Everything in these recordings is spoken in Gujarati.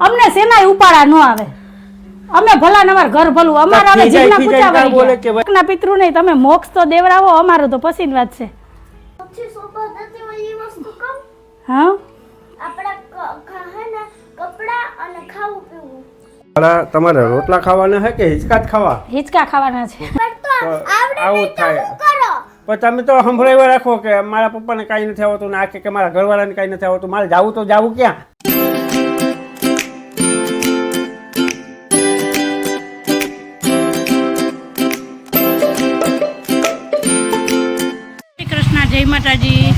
અમને સેનાય ઉપાડા ન આવે. અમે ભલા ને અમારું ઘર ભલું. અમારા હવે જીવના કાં બોલે કે વળી ગયા પિતૃ નહીં તમે મોક્ષ તો દેવડાવો અમારો તો પછીની વાત છે. પછી હા? આપણા ક- ક- હે ને કપડા અને ખાવું પીવું. મારા તમારે રોટલા ખાવાના હે કે હિચકા જ ખાવા? હિચકા ખાવાના છે. પણ તો આવડે આવું થાય. પણ તમે તો સંભળાવ્યા રાખો કે મારા પપ્પાને કાંઈ નથી આવતું ને આ કે કે મારા ઘરવાળાને કાંઈ નથી આવતું મારે જાવું તો જાવું ક્યાં? માતાજી.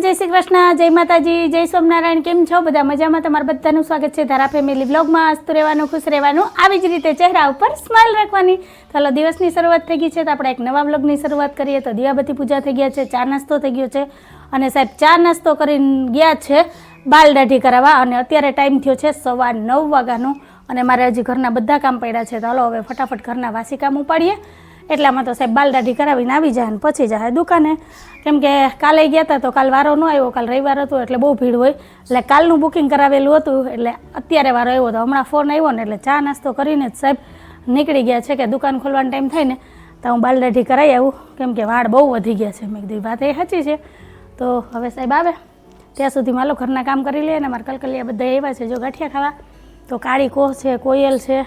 જય શ્રી કૃષ્ણ, જય માતાજી, જય સ્વામિનારાયણ, કેમ છો? બધા મજામાં? તમારા બધાનું સ્વાગત છે ધારા ફેમિલી બ્લોગમાં હસતું રહેવાનું, ખુશ રહેવાનું, આવી જ રીતે ચહેરા ઉપર સ્માઇલ રાખવાની. ચાલો દિવસની શરૂઆત થઈ ગઈ છે તો આપણે એક નવા બ્લોગની શરૂઆત કરીએ. તો દિવાબતી પૂજા થઈ ગયા છે, ચા નાસ્તો થઈ ગયો છે. અને સાહેબ, ચા નાસ્તો કરીને ગયા છે બાલ દાઢી કરાવવા. અને અત્યારે ટાઈમ થયો છે સવા નવ વાગ્યાનો. અને મારે હજી ઘરના બધા કામ પડ્યા છે. તો હાલો, હવે ફટાફટ ઘરના વાસી કામ ઉપાડીએ. એટલામાં તો સાહેબ, બાલ દાઢી કરાવીને આવી જાય અને પછી જાય દુકાને. કેમ કે કાલે ગયા હતા તો કાલ વારો ન આવ્યો, કાલ રવિવાર હતો એટલે બહુ ભીડ હોય. એટલે કાલનું બુકિંગ કરાવેલું હતું, એટલે અત્યારે વારો આવ્યો હતો હમણાં ફોન આવ્યો ને એટલે ચા નાસ્તો કરીને જ સાહેબ નીકળી ગયા છે કે દુકાન ખોલવાનો ટાઈમ થાય ને, તો હું બાલદાઢી કરાવી આવું. કેમ કે વાળ બહુ વધી ગયા છે. મેં કીધું વાત એ સાચી છે. તો હવે સાહેબ આવે. ત્યાં સુધી માલો ઘરના કામ કરી લે અને મારા કલકલિયા બધા એવા છે. જો ગાંઠિયા ખાવા, તો કાળી કોહ છે, કોયલ છે,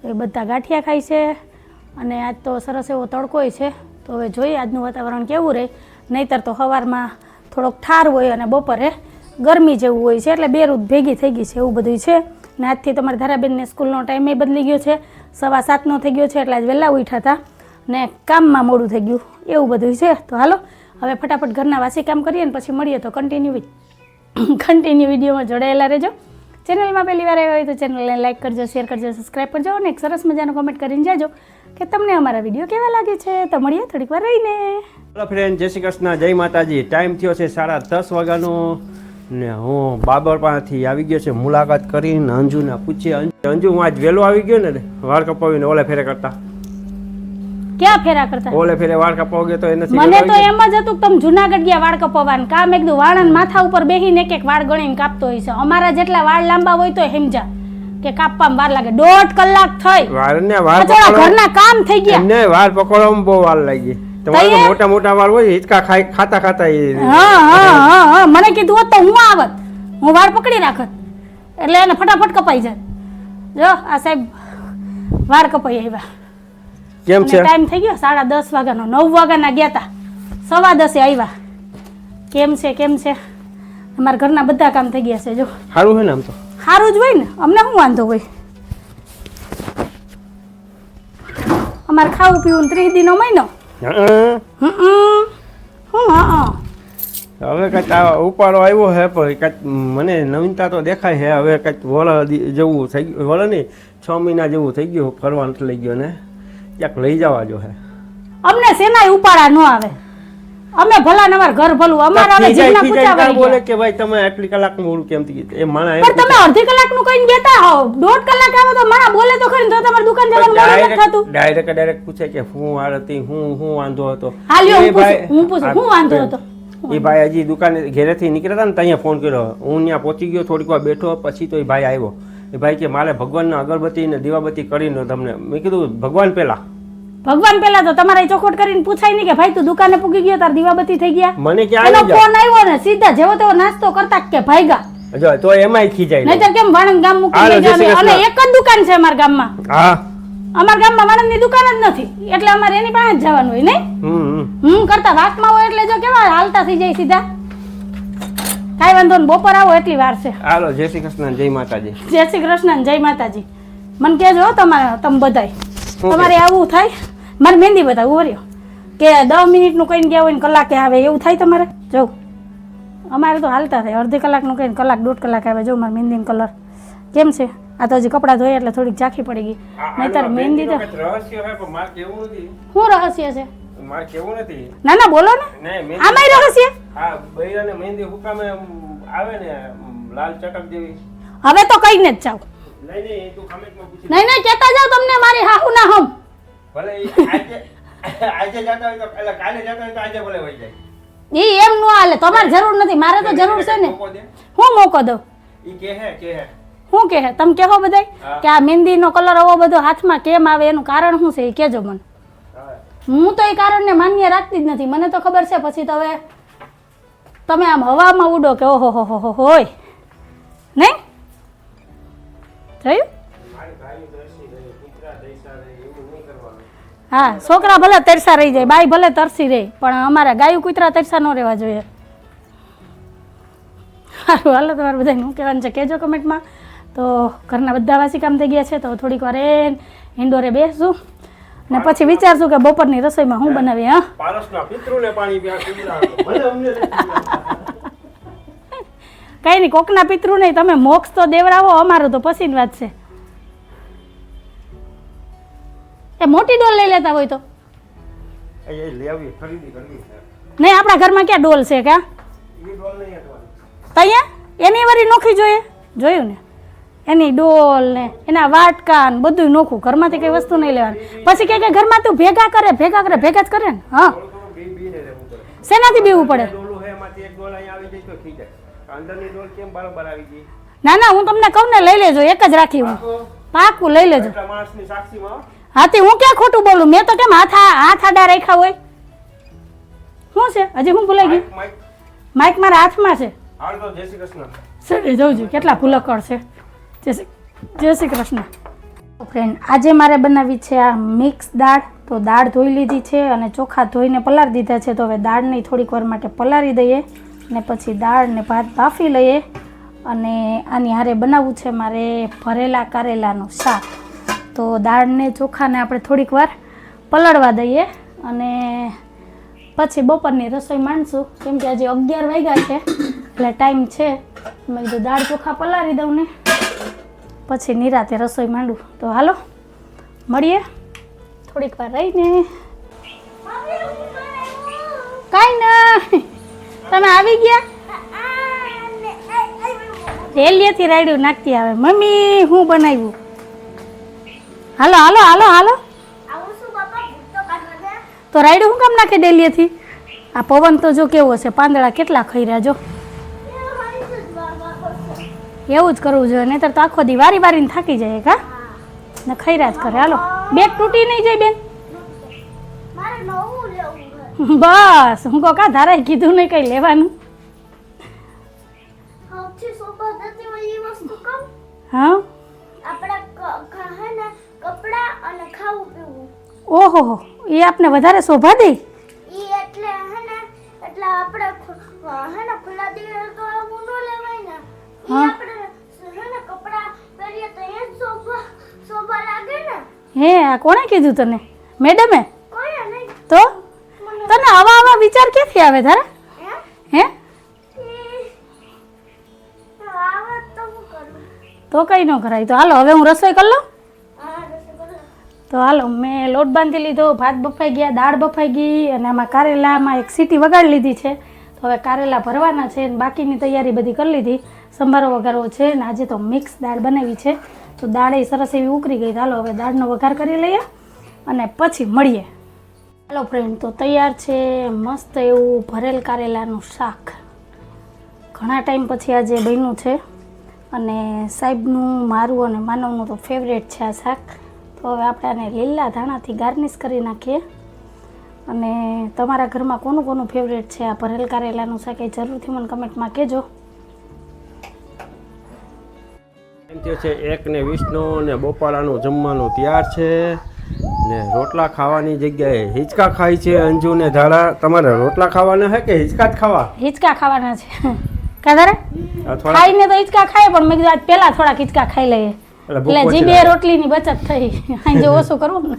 તો એ બધા ગાંઠિયા ખાય છે. અને આજ તો સરસ એવો તડકોય છે. તો હવે જોઈએ આજનું વાતાવરણ કેવું રહે. નહીતર તો સવારમાં થોડોક ઠાર હોય અને બપોરે ગરમી જેવું હોય છે, એટલે બે ઋત ભેગી થઈ ગઈ છે એવું બધું છે. ને આજથી તમારા ધારાબેનને સ્કૂલનો ટાઈમે બદલી ગયો છે. સવા સાતનો થઈ ગયો છે, એટલે આજ વહેલા ઉઠ્યા હતા. ને કામમાં મોડું થઈ ગયું એવું બધું છે. તો હાલો, હવે ફટાફટ ઘરના વાસી કામ કરીએ ને પછી મળીએ તો કન્ટિન્યુ કન્ટિન્યુ વિડીયોમાં જોડાયેલા રહેજો. ચેનલમાં પહેલી વાર આવ્યા હોય તો ચેનલને લાઈક કરજો, શેર કરજો, સબસ્ક્રાઈબ કરજો અને એક સરસ મજાનો કોમેન્ટ કરીને જાજો. કે તમને અમારા વીડિયો કેવા લાગે છે? તો મળીએ થોડીક વાર રહીને. હેલો ફ્રેન્ડ જય શ્રી કૃષ્ણ જય માતાજી. ટાઈમ થયો છે સાડા દસ વાગ્યાનો ને હું બાબર પાસેથી આવી ગયો છે. મુલાકાત કરીને અંજુને પૂછીએ. અંજુ હું આજ વહેલો આવી ગયો ને? વાળ કપાવીને ઓલે ફેરે કરતા. ક્યાં ફેરા કરતા? ઓલે ફેરે વાળ કપાવ ગયો તો એ નથી મને તો એમ જ હતું કે તમે જુનાગઢ ગયા વાળ કપાવવાનું. કામ એકદમ વાળન માથા ઉપર બેહીને એક એક વાળ ગણીને કાપતો હોય છે. અમારા જેટલા વાળ લાંબા હોય તો સમજા કે કાપવામાં વાર લાગે. દોઢ કલાક થઈ. વાર ને પકડવા ઘરના કામ થઈ ગયા. ને વાળ પકડવામાં બહુ વાર લાગી. તમારે તો મોટા મોટા વાર હોય હિચકા ખાઈ ખાતા ખાતા હા હા હા મને કીધું હોત તો હું આવત. હું વાળ પકડી રાખત. એટલે એને ફટાફટ કપાઈ જાય જો આ સાહેબ વાળ કપાઈ આવ્યા. કેમ છે? ટાઈમ થઈ ગયો સાડા દસ વાગ્યાનો. નવ વાગ્યાના ગયા હતા સવા દસે આવ્યા. કેમ છે કેમ છે? અમારા ઘરના બધા કામ થઈ ગયા છે જો. સારું હોય ને આમ તો. સારું જ હોય ને અમને શું વાંધો હોય? અમારે ખાવું પીવું ત્રીસ દિનો મહિનો. હં. હું હા હવે આ ઉપાડો આવ્યો હે પણ કંઈક મને નવીનતા તો દેખાય છે હવે કંઈક વળ જેવું થઈ ગયું વળ નહીં છ મહિના જેવું થઈ ગયું ફરવા નથી લઈ ગયો ને. ક્યાંક લઈ જવા જો હે. અમને સેનાય ઉપાડા ન આવે. અમે ભલા ને ઘર ભલું અમારા હવે જીવના જીભના પૂછા તાર બોલે કે ભાઈ તમે આટલી કલાક મોડું કેમ થઈ એ માણા પણ તમે અડધી કલાકનું કઈ બેઠા હો. દોઢ કલાક આવો તો મારા બોલે તો ખરી તો તમારી દુકાન જવાનું મોડું નથી થતું. ડાયરેક્ટ ડાયરેક્ટ પૂછે કે હું આરતી હું હું વાંધો હતો. હાલ્યો હું પૂછું, હું પૂછું, હું વાંધો હતો? એ ભાઈ હજી દુકાને ઘરેથી નીકળ્યા હતા ને ત્યાં ફોન કર્યો. હું ત્યાં પહોંચી ગયો થોડીક વાર બેઠો પછી તો એ ભાઈ આવ્યો. એ ભાઈ કે મારે ભગવાનના અગરબત્તી ને દીવાબત્તી કરીને તમને મેં કીધું ભગવાન પેલા. ભગવાન પેલા તો તમારે ચોખવટ કરીને પૂછાય નહીં કે ભાઈ તું દુકાને પૂગી ગયો તાર દીવાબત્તી થઈ ગયા. મને ક્યાં એનો ફોન આવ્યો ને સીધા જેવો તેવો નાસ્તો કરતા કે ભાઈગા. જો તો એમાંય ખીજાય નહીં. નહીતર કેમ વાણંદ ગામ મૂકી લઈ જવાનું? અને એક જ દુકાન છે અમારા ગામમાં. હા. અમારા ગામમાં વાણંદની દુકાન જ નથી. એટલે અમારે એની પાસે જ જવાનું હોય નહીં. હું કરતા વાતમાં હોય એટલે જો કેવા હાલતા થઈ જાય સીધા. કાંઈ વાંધો ને બપોર આવો એટલી વાર છે. હાલો જય શ્રી કૃષ્ણ જય માતાજી. જય શ્રી કૃષ્ણ જય માતાજી. મને કહેજો હો તમારે તમે બધાય. તમારે આવું થાય? મારે મહેંદી બતાવું વર્યો કે દસ મિનિટનું કહીને ગયા હોય ને કલાકે આવે એવું થાય તમારે? જવું અમારે તો હાલતા થાય. અડધી કલાકનું કહીને કલાક દોઢ કલાક આવે. જો મારે મહેંદીનો કલર કેમ છે? આ તો હજી કપડાં ધોયા એટલે થોડીક ઝાંખી પડી ગઈ. નહીતર આનો મહેંદી તો શું રહસ્ય છે? મારે કેવું નથી. ના ના બોલો ને. નહીં આમાંય રહસ્ય? હા બૈરાને મહેંદી હુકામે આવે ને લાલ ચટક જેવી. હવે તો કહીને જ જાવ નહીં નહીં તું કમેન્ટમાં પૂછી નહીં નહીં કહેતા જાવ તમને મારી હાહુ ના હમ. ભલે આજે આજે જતા હોય તો એટલે કાલે જતા હોય તો આજે ભલે વહી જાય. એ એમ નો હાલે તમારે જરૂર નથી મારે તો જરૂર છે ને. હું મોકો દઉં? ઈ કે હે કે હે શું કહે? તમે કહો બધાય કે આ મહેંદીનો કલર આવો બધો હાથમાં કેમ આવે એનું કારણ શું છે? એ કહેજો મને. હું. તો એ કારણને માન્ય રાખતી જ નથી. મને તો ખબર છે પછી તો હવે તમે આમ હવામાં ઉડો કે ઓહો હો હો હો હોય. નહીં? જોયું હા છોકરા ભલે તરસા રહી જાય બાઈ ભલે તરસી રહે પણ અમારા ગાયું કૂતરા તરસા ન રહેવા જોઈએ. સારું હાલો તમારે બધાને શું કહેવાનું છે કહેજો કમેન્ટમાં. તો ઘરના બધા વાસી કામ થઈ ગયા છે તો થોડીક વાર ઇન્ડોરે બેસશું ને પછી વિચારશું કે બપોરની રસોઈમાં હું બનાવી હા. કંઈ નહીં કોકના પિતૃ નહીં તમે મોક્ષ તો દેવડાવો અમારું તો પછીની વાત છે. એ મોટી ડોલ લઈ લેતા હોય તો. એ એ લેવી ખરીદી કરવી નહીં આપણા ઘરમાં ક્યાં ડોલ છે ક્યાં ઈ ડોલ નહીં હટવાની. તો અહીંયા એની વરી નોખી જોઈએ. જોયું ને? એની ડોલ ને એના વાટકા ને બધું નોખું. ઘરમાંથી કઈ વસ્તુ નહીં લેવાની. પછી કે કે ઘરમાં તું ભેગા કરે ભેગા કરે ભેગા જ કરે ને? હા. શેનાથી બીવું પડે? ના ના હું તમને કહું ને લઈ લેજો. એક જ રાખી હું. પાકું? લઈ લેજો. એટલા તે હું ક્યાં ખોટું બોલું? મેં તો કેમ હાથ હાથ આડા રાખ્યા હોય? શું છે? હજી હું ભૂલાઈ ગયું માઇક મારા હાથમાં છે. સડી જવું છું કેટલા ભૂલકડ છે. જય શ્રી જય શ્રી કૃષ્ણ. ફ્રેન્ડ આજે મારે બનાવી છે આ મિક્સ દાળ. તો દાળ ધોઈ લીધી છે અને ચોખા ધોઈને પલાળી દીધા છે. તો હવે દાળને થોડીક વાર માટે પલાળી દઈએ ને પછી દાળને ભાત બાફી લઈએ. અને આની હારે બનાવવું છે મારે ભરેલા કારેલાનું શાક. તો દાળને ચોખાને આપણે થોડીક વાર પલાળવા દઈએ અને પછી બપોરની રસોઈ માંડશું કેમ કે હજી અગિયાર વાગ્યા છે, એટલે ટાઈમ છે. મેં કીધું દાળ ચોખા પલાળી દઉં ને. પછી નિરાતે રસોઈ માંડું. તો હાલો, મળીએ. થોડીક વાર રહીને. કાંઈ ના તમે આવી ગયા? રેલીએથી રાયડું નાખતી આવે. મમ્મી, હું બનાવ્યું? હાલો હાલો હાલો હાલો. તો રાઈડ શું કામ નાખે ડેલીએથી? આ પવન તો જો કેવો છે પાંદડા કેટલા ખાઈ રહ્યા જો એવું જ કરવું જોઈએ નહીતર તો આખો દી વારી વારીને થાકી જાય કા ને ખૈરા જ કરે હાલો. બેગ તૂટી નહીં જાય બેન? બસ હું કહો કા ધારાએ કીધું નહીં કઈ લેવાનું? હા? ખાવું પીવું ઓહો એ આપને વધારે શોભા દે? ઈ એટલે હે ને એટલે આપણે હે ને ખુલ્લા દિવસ તો આવું ન લેવાય ને. ઈ આપણે હે ને કપડા પહેરીએ તો એ શોભા શોભા લાગે ને. હે આ કોણે કીધું તને? મેડમે? કોઈ નહીં? તો? તને આવા આવા વિચાર ક્યાંથી આવે તારા? હે? તો કઈ ન કરાય. તો હાલો હવે હું રસોઈ કરી લઉં. તો હાલો, મેં લોટ બાંધી લીધો, ભાત બફાઈ ગયા, દાળ બફાઈ ગઈ અને આમાં કારેલામાં એક સીટી વગાડી લીધી છે. તો હવે કારેલા ભરવાના છે અને બાકીની તૈયારી બધી કરી લીધી. સંભારો વઘારવો છે અને આજે તો મિક્સ દાળ બનાવી છે. તો દાળ એ સરસ એવી ઉકળી ગઈ. હાલો, હવે દાળનો વઘાર કરી લઈએ અને પછી મળીએ. હાલો ફ્રેન્ડ તો તૈયાર છે મસ્ત એવું ભરેલ કારેલાનું શાક. ઘણા ટાઈમ પછી આજે બન્યું છે. અને સાહેબનું, મારું અને માનવનું તો ફેવરેટ છે આ શાક. તો હવે આપણે આને લીલા ધાણાથી ગાર્નિશ કરી નાખીએ. અને તમારા ઘરમાં કોનું કોનું ફેવરેટ છે? આ ભરેલ કારેલાનું શાક એ જરૂરથી મને કમેન્ટમાં કહેજો. છે એક ને વિષ્ણુ ને બપોરાનું જમવાનું તૈયાર છે. ને રોટલા ખાવાની જગ્યાએ હિંચકા ખાય છે અંજુ ને ધાડા તમારે રોટલા ખાવાના હે કે હિંચકા જ ખાવા? હિંચકા ખાવાના છે. કાધારે ખાઈને તો હિંચકા ખાય પણ મેં કીધું આજ પહેલા થોડા હિંચકા ખાઈ લઈએ. એટલે જે બે રોટલીની બચત થઈ આજે ઓછું કરવું ને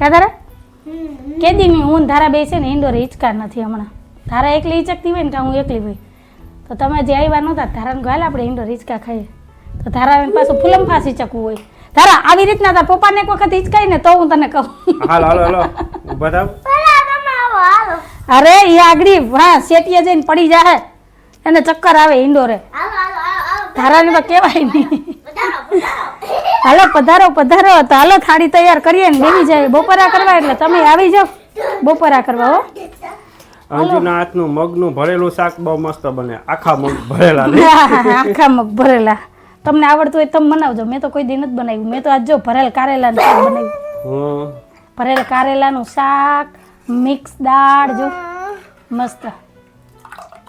કેદી કેદીની હું ધારા બે છે ને ઇન્ડોર હિંચકા નથી હમણાં. ધારા એકલી હિંચકતી હોય ને કાં હું એકલી હોય? તો તમે જે આવ્યા નહોતા ધારાને ગાલ આપણે ઇન્ડોર હિંચકા ખાઈએ. તો ધારાને પાછું ફૂલમ ફાંસી ચકવું હોય. ધારા આવી રીતના તાર પપ્પાને એક વખત હિંચકાય ને તો હું તને કહું. હાલ હાલો હાલો. ઊભા થાવ. પેલા તમે આવો હાલો અરે એ આગળી હા શેટીએ જઈને પડી જાય એને ચક્કર આવે ઇન્ડોરે હાલો હાલો હાલો હાલો. ધારાને તો કહેવાય નહીં. હાલો પધારો પધારો. તો હાલો થાળી તૈયાર કરીએ ને લેવી જાય. બપોરા કરવા એટલે તમે આવી જાઓ. બપોરા કરવા હો. અંજુના હાથનું મગનું ભરેલું શાક બહુ મસ્ત બને. આખા મગ ભરેલા આખા મગ ભરેલા. તમને આવડતું હોય તમે બનાવજો. મેં તો કોઈ દિન જ બનાવ્યું. મેં તો આજ જો ભરેલ કારેલાનું શાક બનાવ્યું. હમ. ભરેલ કારેલાનું શાક મિક્સ દાળ જો. મસ્ત.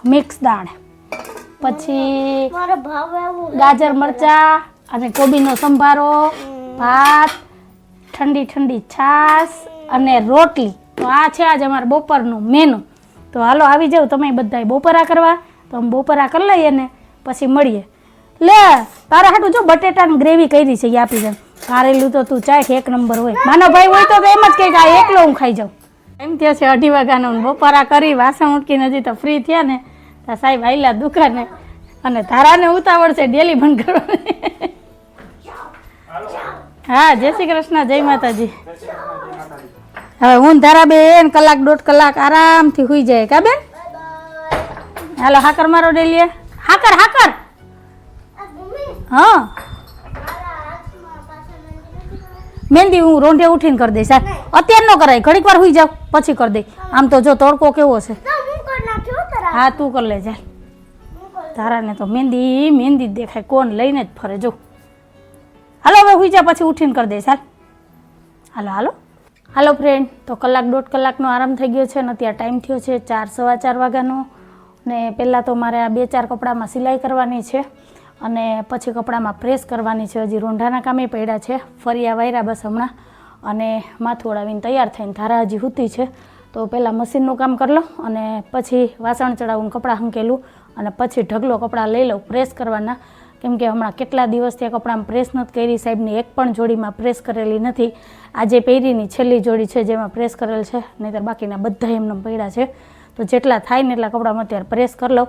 મિક્સ દાળ. પછી ગાજર મરચા અને કોબીનો સંભારો, ભાત, ઠંડી ઠંડી છાશ અને રોટલી. તો આ છે આજે અમારે બપોરનું મેનુ તો હાલો આવી જાવ તમે બધાય બપોરા કરવા. તો અમે બપોરા કરી લઈએ ને પછી મળીએ. લે, તારા હાટું જો બટેટાની ગ્રેવી કરી છે એ આપી દે. કારેલું તો તું ચાખ, એક નંબર હોય. માનો ભાઈ હોય તો એમ જ કહે કે આ એકલો હું ખાઈ જાઉં. એમ થયો છે, અઢી વાગ્યાનો બપોરા કરી, વાસણ ઉટકીને હજી તો ફ્રી થયા ને. સાહેબ આયલા દુકાને. અને તારાને ઉતાવળ છે ડેલી ભણ કરવાની હા, જય શ્રી કૃષ્ણ, જય માતાજી. હવે હું ધારા બે બેન કલાક દોઢ કલાક આરામથી હુઈ જાય, કા બેન? હાલો, હાકર મારો ડેલીએ. હાકર હાકર. હા. મહેંદી હું રોંઢે ઉઠીને કરી દઈશ. અત્યારે ન કરાય, ઘડીક વાર હુઈ જાવ પછી કરી દઈ. આમ તો જો તડકો કેવો છે. હા, તું કરી લે ચાલ તારાને તો મહેંદી મહેંદી દેખાય, કોણ લઈને જ ફરે, જો. હાલો, હવે હુઈ જા, પછી ઉઠીને કરી દઈશ, હાલ. હાલો હાલો. હાલો ફ્રેન્ડ તો કલાક દોઢ કલાકનો આરામ થઈ ગયો છે અને અત્યારે ટાઈમ થયો છે ચાર, સવા ચાર વાગ્યાનો. ને પહેલાં તો મારે આ બે, ચાર કપડામાં સિલાઈ કરવાની છે અને પછી કપડામાં પ્રેસ કરવાની છે. હજી રોંઢાના કામે પડ્યા છે. ફરિયા વાયરા બસ હમણાં. અને માથું ઉડાવીને તૈયાર થઈને ધારા હજી હૂતી છે. તો પહેલાં મશીનનું કામ કરી લો અને પછી વાસણ ચડાવું કપડાં હંકેલું અને પછી ઢગલો કપડાં લઈ લઉં પ્રેસ કરવાના. કેમ કે હમણાં કેટલા દિવસથી કપડામાં પ્રેસ નથી કરી. સાહેબની એક પણ જોડીમાં પ્રેસ કરેલી નથી. આજે પહેરીની છેલ્લી જોડી છે જેમાં પ્રેસ કરેલ છે, નહીંતર બાકીના બધા એમને પડ્યા છે. તો જેટલા થાય ને એટલા કપડામાં અત્યારે પ્રેસ કરી લઉં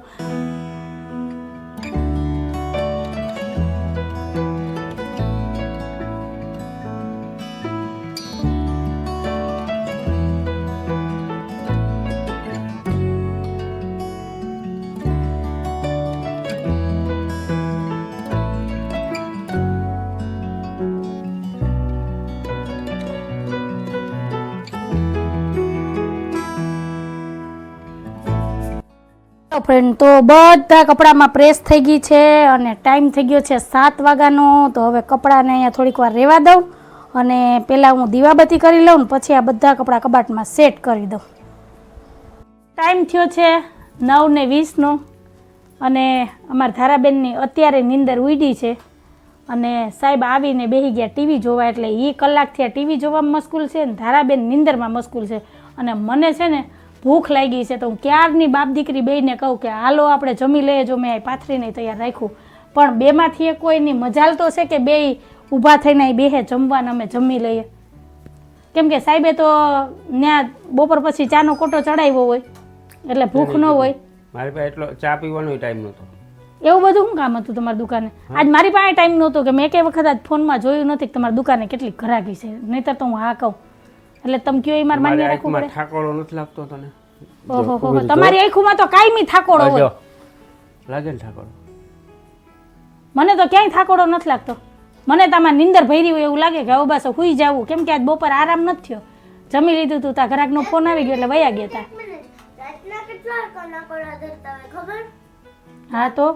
ફ્રેન્ડ તો બધા કપડામાં પ્રેસ થઈ ગઈ છે અને ટાઈમ થઈ ગયો છે સાત વાગ્યાનો. તો હવે કપડાને અહીંયા થોડીક વાર રહેવા દઉં અને પહેલાં હું દીવાબત્તી કરી લઉં ને પછી આ બધા કપડાં કબાટમાં સેટ કરી દઉં. ટાઈમ થયો છે નવ ને વીસનો અને અમારા ધારાબેનની અત્યારે નીંદર ઉડી છે અને સાહેબ આવીને બેસી ગયા ટીવી જોવા એટલે એ કલાકથી આ ટીવી જોવામાં મસ્કૂલ છે ને ધારાબેન નિંદરમાં મસ્કૂલ છે. અને મને છે ને ભૂખ લાગી છે તો હું ક્યારની બાપ દીકરી બેને કહું કે હાલો આપણે જમી લઈએ જો મેં પાથરીને તૈયાર રાખ્યું. પણ બેમાંથી એ કોઈની મજાલ તો છે કે બે ઊભા થઈને એ બેહે જમવાને અમે જમી લઈએ. કેમ કે સાહેબે તો ત્યાં બપોર પછી ચાનો કોટો ચડાવ્યો હોય એટલે ભૂખ ન હોય. મારી પાસે એટલો ચા પીવાનો ટાઈમ નહોતો. એવું બધું શું કામ હતું તમારી દુકાને? આજ મારી પાસે ટાઈમ નહોતો કે મેં કઈ વખત આજ ફોનમાં જોયું નથી કે તમારી દુકાને કેટલી ઘરાકી છે. નહીતર તો હું હા કહું. એટલે તમે કયો એ માર માન્ય રાખવું પડે? ઠાકોરો નથી લાગતો તને? ઓહો હો હો. તમારી આંખોમાં તો કાયમી ઠાકોરો હોય. લાગે ને ઠાકોરો? મને તો ક્યાંય થાકોડો નથી લાગતો. મને તમાર નિંદર ભરી હોય એવું લાગે કે હવે બસ હુઈ જવું. કેમ કે આજ બપોર આરામ નથી થયો. જમી લીધું તું તા ઘરાકનો ફોન આવી ગયો એટલે વયા ગયા તા. હા તો?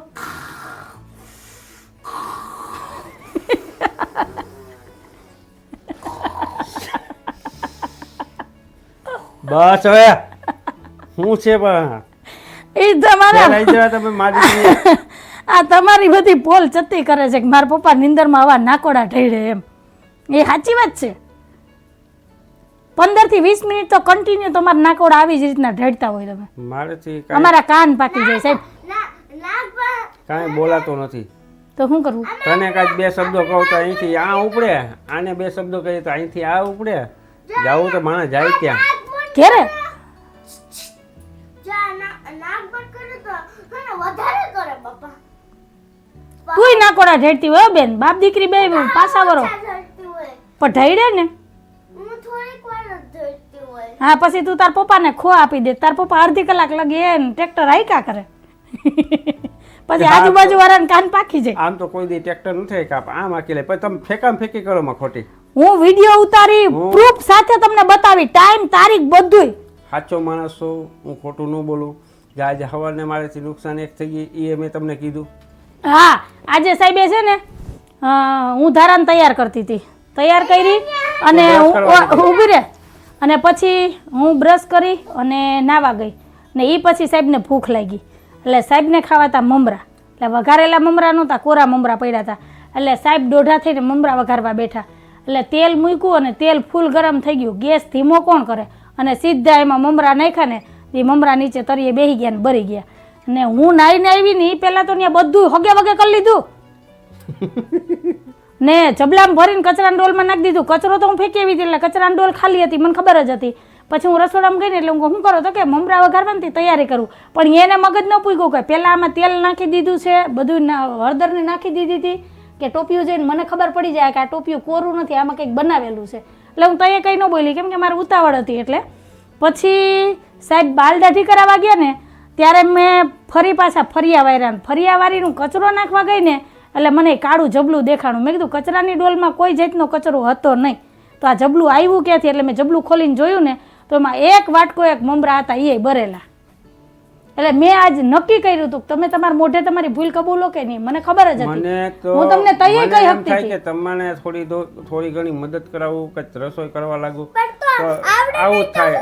બસ હવે. હું છે પણ? એ તમારા તમે મારી આ તમારી બધી પોલ ચત્તી કરે છે કે મારા પપ્પા નિંદરમાં આવા નાકોડા ઢળે એમ. એ સાચી વાત છે. પંદરથી વીસ મિનિટ તો કન્ટિન્યુ તમારા નાકોડા આવી જ રીતના ઢળતા હોય તમે. મારેથી અમારા કાન પાકી જાય સાહેબ. કાંઈ બોલાતો નથી. તો શું કરવું તને કાંઈ બે શબ્દો કહું તો અહીંથી આ ઉપડે. આને બે શબ્દો કહીએ તો અહીંથી આ ઉપડે. જાવું તો માણસ જાય ત્યાં ઘેરે? બાપા તુંય નાકોડા ઢેડતી હોય હો બેન બાપ દીકરી બે પાસા વરો. પણ ઢળે ને? હું થોડીક વાર જ ધરતી હોય. હા પછી તું તાર પપ્પાને ખો આપી દે. તાર પપ્પા અડધી કલાક લગી એને ટ્રેક્ટર હાઈકા કરે. પછી આજુબાજુ વાળાને કાન પાકી જાય. આમ તો કોઈ દી ટ્રેક્ટર નથી કાપ આમ આકી લે. પછી તમે ફેંકામ ફેંકી કરો માં ખોટી. હું વીડિયો ઉતારી પ્રૂફ સાથે તમને બતાવી ટાઈમ તારીખ બધુંય. સાચો માણસ છો હું ખોટું ન બોલું. જે આજે સવારને મારેથી નુકસાન એક થઈ ગઈ એ મેં તમને કીધું. હા આજે સાહેબે છે ને હું ધારાને તૈયાર કરતી હતી. તૈયાર કરી અને ઊભી રહે. અને પછી હું બ્રશ કરી અને નાવા ગઈ. ને એ પછી સાહેબને ભૂખ લાગી. એટલે સાહેબને ખાવાતા મમરા. એટલે વઘારેલા મમરા નહોતા કોરા મમરા પડ્યા હતા એટલે સાહેબ દોઢા થઈને મમરા વઘારવા બેઠા. એટલે તેલ મૂક્યું અને તેલ ફૂલ ગરમ થઈ ગયું. ગેસ ધીમો કોણ કરે? અને સીધા એમાં મમરા નાખ્યા ને એ મમરા નીચે તરીએ બેસી ગયા ને બરી ગયા. ને હું નાઈને આવી ને એ પહેલાં તો ત્યાં બધું હગે વગે કરી લીધું. ને જબલામાં ભરીને કચરાના ડોલમાં નાખી દીધું. કચરો તો હું ફેંકી આવી હતી એટલે કચરાની ડોલ ખાલી હતી મને ખબર જ હતી. પછી હું રસોડામાં ગઈને એટલે હું શું કરો તો? કે મમરા વઘારવાની તૈયારી કરું. પણ એને મગજ ન પૂગ્યું કે પહેલાં આમાં તેલ નાખી દીધું છે બધું હળદરને નાખી દીધી હતી. કે ટોપિયું જોઈને મને ખબર પડી જાય કે આ ટોપિયું કોરું નથી, આમાં કંઈક બનાવેલું છે. એટલે હું તઈએ કંઈ ન બોલી, કેમ કે મારે ઉતાવળ હતી એટલે. પછી સાહેબ બાલદાઢી કરાવવા ગયા ને, ત્યારે મેં ફરી પાછા ફરિયા વાર્યા ફરિયા વારીનું કચરો નાખવા ગઈ ને, એટલે મને કાળું જબલું દેખાણું. મેં કીધું, કચરાની ડોલમાં કોઈ જાતનો કચરો હતો નહીં. તો આ જબલું આવ્યું ક્યાંથી? એટલે મેં જબલું ખોલીને જોયું ને, તો એમાં એક વાટકો એક મમરા હતા એ ભરેલા એટલે મેં આજ નક્કી કર્યું હતું કે તમે તમારા મોઢે તમારી ભૂલ કબૂલો કે નહીં? મને ખબર જ હતી. હું તમને તઈએ કઈ કહી એમ હતી. કે તમને થોડી થોડી ઘણી મદદ કરાવું કે રસોઈ કરવા લાગુ પણ તો તો આવડે આવું થાય.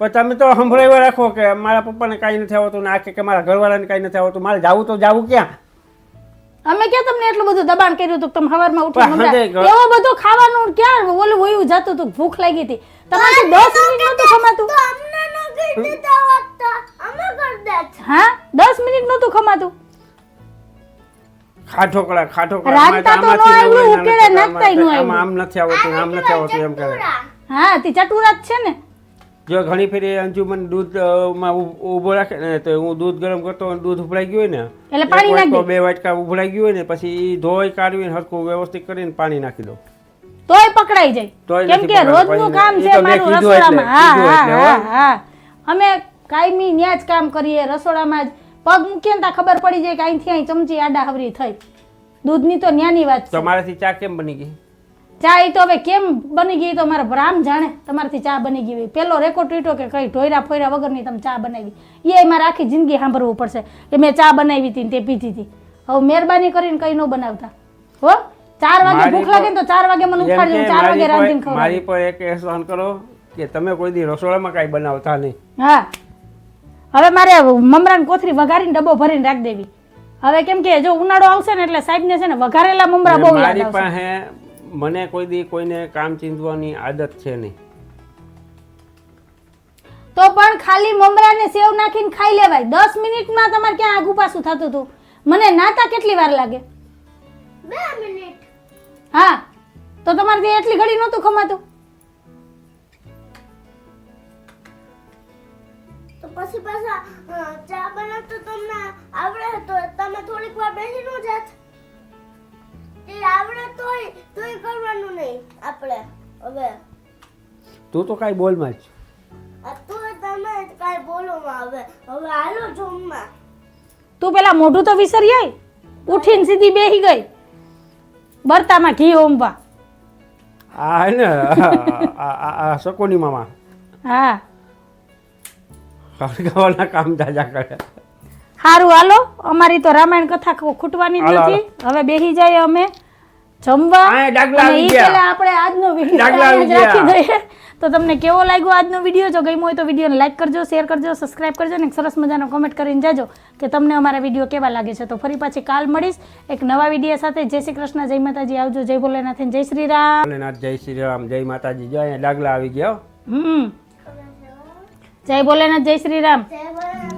પણ તમે તો સંભળાવ્યા રાખો કે મારા પપ્પાને કાંઈ નથી આવતું ને આ કે મારા ઘરવાળાને કાંઈ નથી આવતું. મારે જાવું તો જાવું ક્યાં? અમે ક્યાં તમને એટલું બધું દબાણ કર્યું હતું કે તમે સવારમાં ઉઠી ઘર- એવો બધું ખાવાનું ક્યાં ઓલું વયું જતું હતું ભૂખ લાગી હતી? તમારે દસ મિનિટ નતું ખમાતું હા? દસ મિનિટ નતું ખમાતું. ખાઠોકડા ખાઠોકડા રાંધતા તો ન આવ્યું, નવું એના ઉકેલે નથી નાખતાય ન આમાં આમ નથી આવતું આમ નથી આવતું એમ કરે હા તે ચટુરા જ છે ને. જો ઘણી ફેરી અંજુમન દૂધમાં ઊભો રાખે ને તો હું દૂધ ગરમ કરતો દૂધ ઉભરાઈ ગયું હોય ને એટલે પાણી નાખી બે વાટકા ઉભરાઈ ગયું હોય ને પછી ધોઈ કાઢવીને હરખું વ્યવસ્થિત કરીને પાણી નાખી દો તોય પકડાઈ જાય. કેમ કે. રોજનું કામ છે મારું રસોડામાં. હા. હો. હા. અમે કાયમી ન્યા જ કામ કરીએ રસોડામાં જ. પગ મૂકીએ ને ખબર પડી જાય કે અહીંથી અહીં ચમચી આડા હવરી થઈ. દૂધની તો ન્યાની વાત છે. તમારાથી ચા કેમ બની ગઈ? ચા એ તો હવે કેમ બની ગઈ? તો મારા રામ જાણે તમારાથી ચા બની ગઈ પેલો રેકોર્ડ તૂટ્યો કે કઈ ઢોયરા ફોયરા વગરની તમે ચા બનાવી. એ મારે આખી જિંદગી સાંભળવું પડશે કે મેં ચા બનાવી હતી ને તે પીધી હતી. હવે મહેરબાની કરીને કઈ ન બનાવતા. હો? ચાર વાગે ભૂખ લાગે ને તો ચાર વાગે મને એમ ચાર વાગે રાંધીને ખવડાવો. મારી પર એક એહસાન કરો. કે તમે કોઈ દી રસોડામાં કાંઈ બનાવતા નહીં. હા. હવે મારે મમરાની કોથરી વઘારીને ડબ્બો ભરીને રાખી દેવી. હવે કેમ કે જો ઉનાળો આવશે ને એટલે સાહેબને છે ને વઘારેલા મમરા બહુ યાદ મારી પાસે મને કોઈ દી કોઈને કામ ચીંધવાની આદત છે નહીં. તો પણ ખાલી મમરાને સેવ નાખીને ખાઈ લેવાય. દસ મિનિટમાં તમારે ક્યાં આગુ પાછું થતું હતું? મને નાતા કેટલી વાર લાગે? બે મિનિટ. હા. તો તમારે એટલી ઘડી નહોતું ખમાતું? પછી પાછા ચા બનાવતો તમને આવડે તો તમે થોડીક વાર બેસી ન જાત. તે આવડે તોય તોય કરવાનું નહીં આપણે હવે. તું તો કાંઈ બોલમાં જ. તું તમે કાંઈ બોલો માં હવે. હવે હાલો જમવા. તું પેલા મોઢું તો વિસરી આય. ઉઠીને સીધી બેહી ગઈ. બરતામાં ઘી ઓમવા. આ હે ને આ- આ આ- આ સકોની મામા. હા. હળગાવાના કામ જાજા કરે. સારું હાલો. અમારી તો રામાયણ કથા ખૂટવાની જ હાલો, નથી. હવે બેહી જાય અમે જમવા. આય ડાગલા અને આવી ગયા. પહેલા આપણે આજનો વીડિયો ડાગલા આવી અહીંયા જ રાખી દઈએ. તો તમને કેવો લાગ્યો આજનો વીડિયો? જો ગમ્યો હોય તો વિડીયોને લાઈક કરજો શેર કરજો સબસ્ક્રાઇબ કરજો અને એક સરસ મજાનો કમેન્ટ કરીને જાજો કે તમને અમારા વીડિયો કેવા લાગે છે. તો ફરી પાછી કાલ મળીશ એક નવા વીડિયો સાથે. જય શ્રી કૃષ્ણ જય માતાજી. આવજો જય ભોલેનાથ અને જય શ્રી રામ. ભોલેનાથ જય શ્રી રામ જય માતાજી. અહીંયા ડાગલા આવી ગયા હો. હમ. જય બોલેનાથ જય શ્રી રામ જય બોલેનાથ